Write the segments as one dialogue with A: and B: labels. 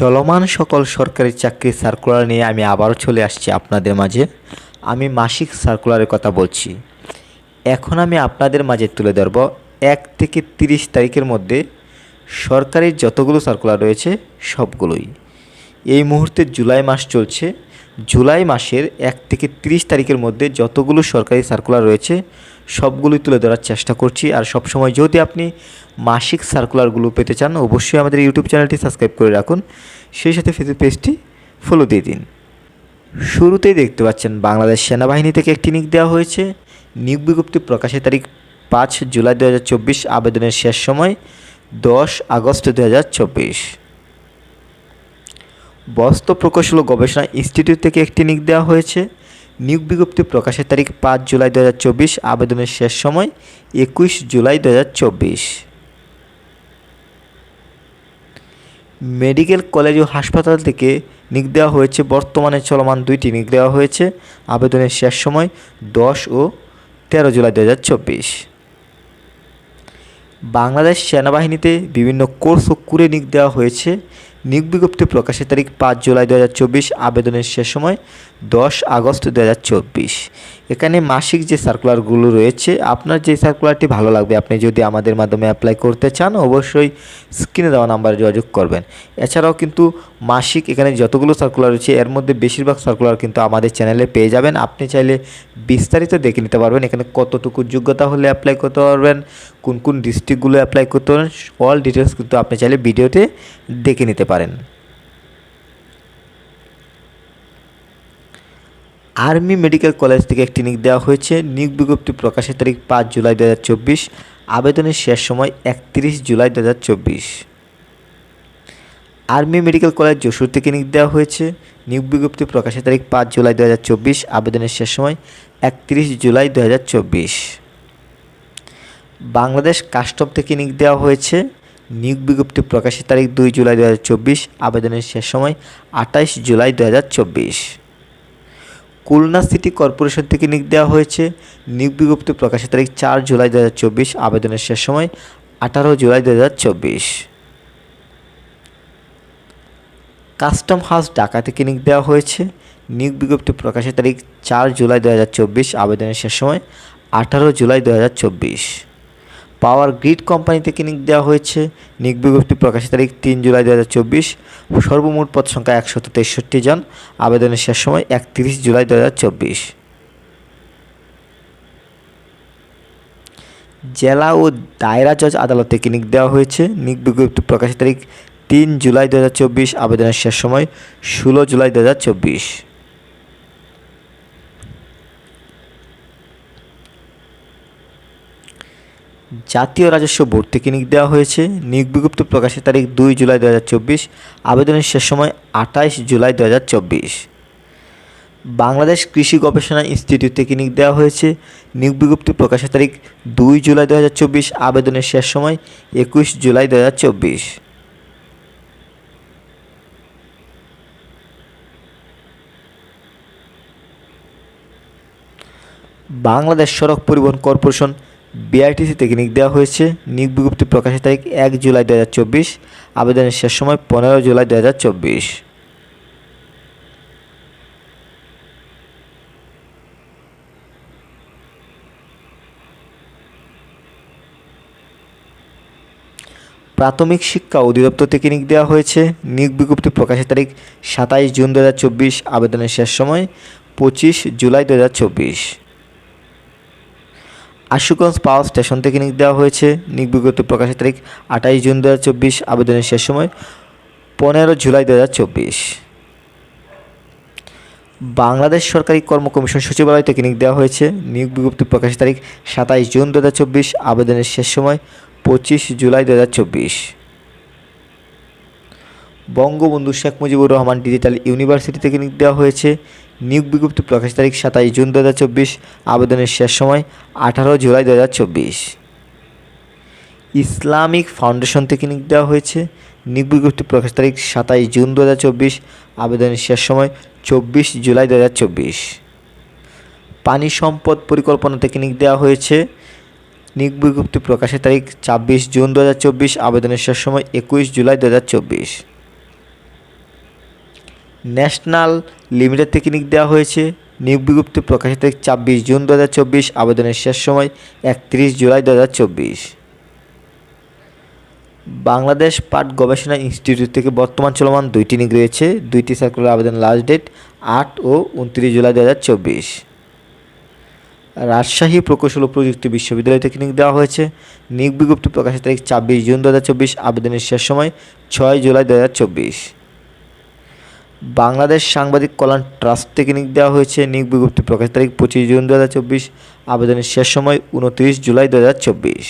A: চলমান সকল সরকারি চাকরির সার্কুলার নিয়ে আমি আবারও চলে আসছি আপনাদের মাঝে। আমি মাসিক সার্কুলারের কথা বলছি। এখন আমি আপনাদের মাঝে তুলে ধরব এক থেকে তিরিশ তারিখের মধ্যে সরকারের যতগুলো সার্কুলার রয়েছে সবগুলোই। এই মুহূর্তে জুলাই মাস চলছে। জুলাই মাসের এক থেকে তিরিশ তারিখের মধ্যে যতগুলো সরকারি সার্কুলার রয়েছে সবগুলোই তুলে ধরার চেষ্টা করছি। আর সবসময় যদি আপনি মাসিক সার্কুলারগুলো পেতে চান, অবশ্যই আমাদের ইউটিউব চ্যানেলটি সাবস্ক্রাইব করে রাখুন। সেই সাথে ফেসবুক পেজটি ফলো দিয়ে দিন। শুরুতেই দেখতে পাচ্ছেন, বাংলাদেশ সেনাবাহিনী থেকে একটি নিয়োগ দেওয়া হয়েছে। নিয়োগ বিজ্ঞপ্তি প্রকাশের তারিখ পাঁচ জুলাই দু হাজার চব্বিশ, আবেদনের শেষ সময় দশ আগস্ট দু হাজার চব্বিশ। বস্ত্র প্রকৌশল গবেষণা ইনস্টিটিউট থেকে একটি নিয়োগ দেওয়া হয়েছে। নিয়োগ বিজ্ঞপ্তি প্রকাশের তারিখ পাঁচ জুলাই দু হাজার চব্বিশ, আবেদনের শেষ সময় একুশ জুলাই দু হাজার চব্বিশ। মেডিকেল কলেজ ও হাসপাতাল থেকে নিয়োগ দেওয়া হয়েছে, বর্তমানে চলমান দুইটি নিয়োগ দেওয়া হয়েছে, আবেদনের শেষ সময় দশ ও তেরো জুলাই দু বাংলাদেশ সেনাবাহিনীতে বিভিন্ন কোর্স ও কুরে নিয়োগ দেওয়া হয়েছে নিয়োগ বিজ্ঞপ্তি প্রকাশের তারিখ পাঁচ জুলাই দু হাজার চব্বিশ, আবেদনের শেষ সময় দশ আগস্ট দু হাজার চব্বিশ। এখানে মাসিক যে সার্কুলারগুলো রয়েছে, আপনার যে সার্কুলারটি ভালো লাগবে, আপনি যদি আমাদের মাধ্যমে অ্যাপ্লাই করতে চান, অবশ্যই স্ক্রিনে দেওয়া নাম্বারে যোগাযোগ করবেন। এছাড়াও কিন্তু মাসিক এখানে যতগুলো সার্কুলার রয়েছে, এর মধ্যে বেশিরভাগ সার্কুলার কিন্তু আমাদের চ্যানেলে পেয়ে যাবেন। আপনি চাইলে বিস্তারিত দেখে নিতে পারবেন এখানে কতটুকু যোগ্যতা হলে অ্যাপ্লাই করতে পারবেন, কোন কোন ডিস্ট্রিক্টগুলো অ্যাপ্লাই করতে পারবেন অল ডিটেলস কিন্তু আপনি চাইলে ভিডিওতে দেখে নিতে পারেন। আর্মি মেডিকেল কলেজ থেকে একটি নিয়োগ দেওয়া হয়েছে। নিয়োগ বিজ্ঞপ্তি প্রকাশের তারিখ পাঁচ জুলাই দু হাজার চব্বিশ। আবেদনের শেষ সময় একত্রিশ জুলাই দু হাজার চব্বিশ। আর্মি মেডিকেল কলেজ যশোর থেকে নিয়োগ দেওয়া হয়েছে। নিয়োগ বিজ্ঞপ্তি প্রকাশের তারিখ পাঁচ জুলাই দু হাজার চব্বিশ। আবেদনের শেষ সময় একত্রিশ জুলাই দু হাজার চব্বিশ। বাংলাদেশ কাস্টম থেকে নিয়োগ দেওয়া হয়েছে। নিয়োগ বিজ্ঞপ্তি প্রকাশের তারিখ দুই জুলাই দু হাজার চব্বিশ, আবেদনের শেষ সময় আঠাইশ জুলাই দু হাজার চব্বিশ। খুলনা সিটি কর্পোরেশন থেকে নিয়োগ দেওয়া হয়েছে। নিয়োগ বিজ্ঞপ্তি প্রকাশের তারিখ চার জুলাই দু হাজার চব্বিশ, আবেদনের শেষ সময় আঠারো জুলাই দু হাজার চব্বিশ। কাস্টম হাউস ঢাকা থেকে নিয়োগ দেওয়া হয়েছে। নিয়োগ বিজ্ঞপ্তি প্রকাশের তারিখ চার জুলাই দু হাজার চব্বিশ, আবেদনের শেষ সময় আঠারো জুলাই দু হাজার চব্বিশ। পাওয়ার গ্রিড কোম্পানি থেকে নিয়োগ দেওয়া হয়েছে। নিয়োগ বিজ্ঞপ্তি প্রকাশের তারিখ তিন জুলাই দু হাজার চব্বিশ। সর্বমোট পদ সংখ্যা একশত তেষট্টি জন। আবেদনের শেষ সময় একত্রিশ জুলাই দু হাজার চব্বিশ। জেলা ও দায়রা জজ আদালত নিয়োগ দেওয়া হয়েছে। নিয়োগ বিজ্ঞপ্তি প্রকাশের তারিখ তিন জুলাই দু হাজার চব্বিশ। আবেদনের শেষ সময় ষোলো জুলাই দু হাজার চব্বিশ হাজার চব্বিশ জাতীয় রাজস্ব বোর্ড থেকে নিয়োগ দেওয়া হয়েছে। নিয়োগ বিজ্ঞপ্তি প্রকাশের তারিখ দুই জুলাই দু হাজার চব্বিশ। আবেদনের শেষ সময় আঠাইশ জুলাই দু হাজার চব্বিশ। বাংলাদেশ কৃষি গবেষণা ইনস্টিটিউট থেকে নিয়োগ দেওয়া হয়েছে। নিয়োগ বিজ্ঞপ্তি প্রকাশের তারিখ দুই জুলাই দু হাজার চব্বিশ। আবেদনের শেষ সময় একুশ জুলাই দু হাজার চব্বিশ। বাংলাদেশ সড়ক পরিবহন কর্পোরেশন বিআরটিসি থেকে নিয়োগ দেওয়া হয়েছে। নিয়োগ বিজ্ঞপ্তি প্রকাশের তারিখ এক জুলাই দু হাজার চব্বিশ। আবেদনের শেষ সময় পনেরো জুলাই দু হাজার চব্বিশ। প্রাথমিক শিক্ষা অধিদপ্তর থেকে নিয়োগ দেওয়া হয়েছে। নিয়োগ বিজ্ঞপ্তি প্রকাশের তারিখ সাতাইশ জুন দু হাজার চব্বিশ। আবেদনের শেষ সময় পঁচিশ জুলাই দু হাজার চব্বিশ। আশুগঞ্জ পাওয়ার স্টেশন থেকে নিয়োগ দেওয়া হয়েছে। নিয়োগ বিজ্ঞপ্তি প্রকাশের তারিখ আঠাইশ জুন দু হাজার চব্বিশ, আবেদনের শেষ সময় পনেরো জুলাই দু হাজার চব্বিশ। বাংলাদেশ সরকারি কর্ম কমিশন সচিবালয় থেকে নিয়োগ দেওয়া হয়েছে। নিয়োগ বিজ্ঞপ্তি প্রকাশের তারিখ সাতাইশ জুন দু হাজার চব্বিশ, আবেদনের শেষ সময় পঁচিশ জুলাই দু হাজার চব্বিশ। বঙ্গবন্ধু শেখ মুজিবুর রহমান ডিজিটাল ইউনিভার্সিটি থেকে নিয়োগ দেওয়া হয়েছে। নিয়োগ বিজ্ঞপ্তি প্রকাশ তারিখ সাতাইশ জুন দু হাজার চব্বিশ। আবেদনের শেষ সময় আঠারো জুলাই দু হাজার চব্বিশ। ইসলামিক ফাউন্ডেশন থেকে নিয়োগ দেওয়া হয়েছে। নিয়োগ বিজ্ঞপ্তি প্রকাশ তারিখ সাতাইশ জুন দু হাজার চব্বিশ। আবেদনের শেষ সময় চব্বিশ জুলাই দু হাজার চব্বিশ। পানি সম্পদ পরিকল্পনা থেকে নিয়োগ দেওয়া হয়েছে। নিয়োগ বিজ্ঞপ্তি প্রকাশের তারিখ ছাব্বিশ জুন দু হাজার চব্বিশ। আবেদনের শেষ সময় একুশ জুলাই দু হাজার চব্বিশ। ন্যাশনাল লিমিটেড থেকে নিয়োগ দেওয়া হয়েছে। নিয়োগ বিজ্ঞপ্তি প্রকাশিত ছাব্বিশ জুন দু হাজার চব্বিশ, আবেদনের শেষ সময় একত্রিশ জুলাই দু হাজার চব্বিশ। বাংলাদেশ পাট গবেষণা ইনস্টিটিউট থেকে বর্তমান চলমান দুইটি নিয়োগ রয়েছে। দুইটি সার্কুলার আবেদন লাস্ট ডেট আট ও উনত্রিশ জুলাই দু হাজার চব্বিশ। রাজশাহী প্রকৌশল প্রযুক্তি বিশ্ববিদ্যালয় থেকে নিয়োগ দেওয়া হয়েছে। নিয়োগ বিজ্ঞপ্তি প্রকাশের তারিখ ছাব্বিশ জুন দু হাজার চব্বিশ, আবেদনের শেষ সময় ছয় জুলাই দু হাজার চব্বিশ। বাংলাদেশ সাংবাদিক কল্যাণ ট্রাস্ট থেকে নিয়োগ দেওয়া হয়েছে। নিয়োগ বিজ্ঞপ্তি প্রকাশ তারিখ পঁচিশ জুন দু হাজার চব্বিশ। আবেদনের শেষ সময় উনত্রিশ জুলাই দু হাজার চব্বিশ।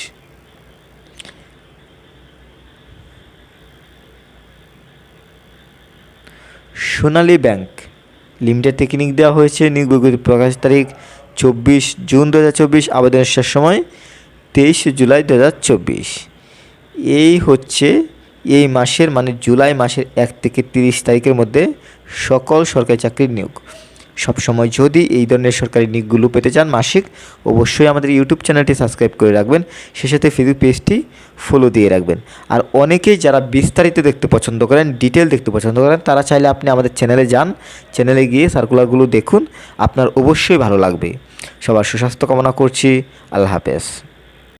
A: সোনালী ব্যাংক লিমিটেড থেকে নিয়োগ দেওয়া হয়েছে। নিয়োগ বিজ্ঞপ্তি প্রকাশ তারিখ চব্বিশ জুন দু হাজার চব্বিশ। আবেদনের শেষ সময় তেইশ জুলাই দু হাজার চব্বিশ। এই হচ্ছে এই মাসের মানে জুলাই মাসের এক থেকে তিরিশ তারিখের মধ্যে সকল সরকারি চাকরির নিয়োগ। সবসময় যদি এই ধরনের সরকারি নিয়োগগুলো পেতে চান মাসিক, অবশ্যই আমাদের ইউটিউব চ্যানেলটি সাবস্ক্রাইব করে রাখবেন। সে সাথে ফেসবুক পেজটি ফলো দিয়ে রাখবেন। আর অনেকেই যারা বিস্তারিত দেখতে পছন্দ করেন ডিটেল দেখতে পছন্দ করেন, তারা চাইলে আপনি আমাদের চ্যানেলে যান। চ্যানেলে গিয়ে সার্কুলারগুলো দেখুন। আপনার অবশ্যই ভালো লাগবে। সবার সুস্বাস্থ্য কামনা করছি। আল্লাহ হাফেজ।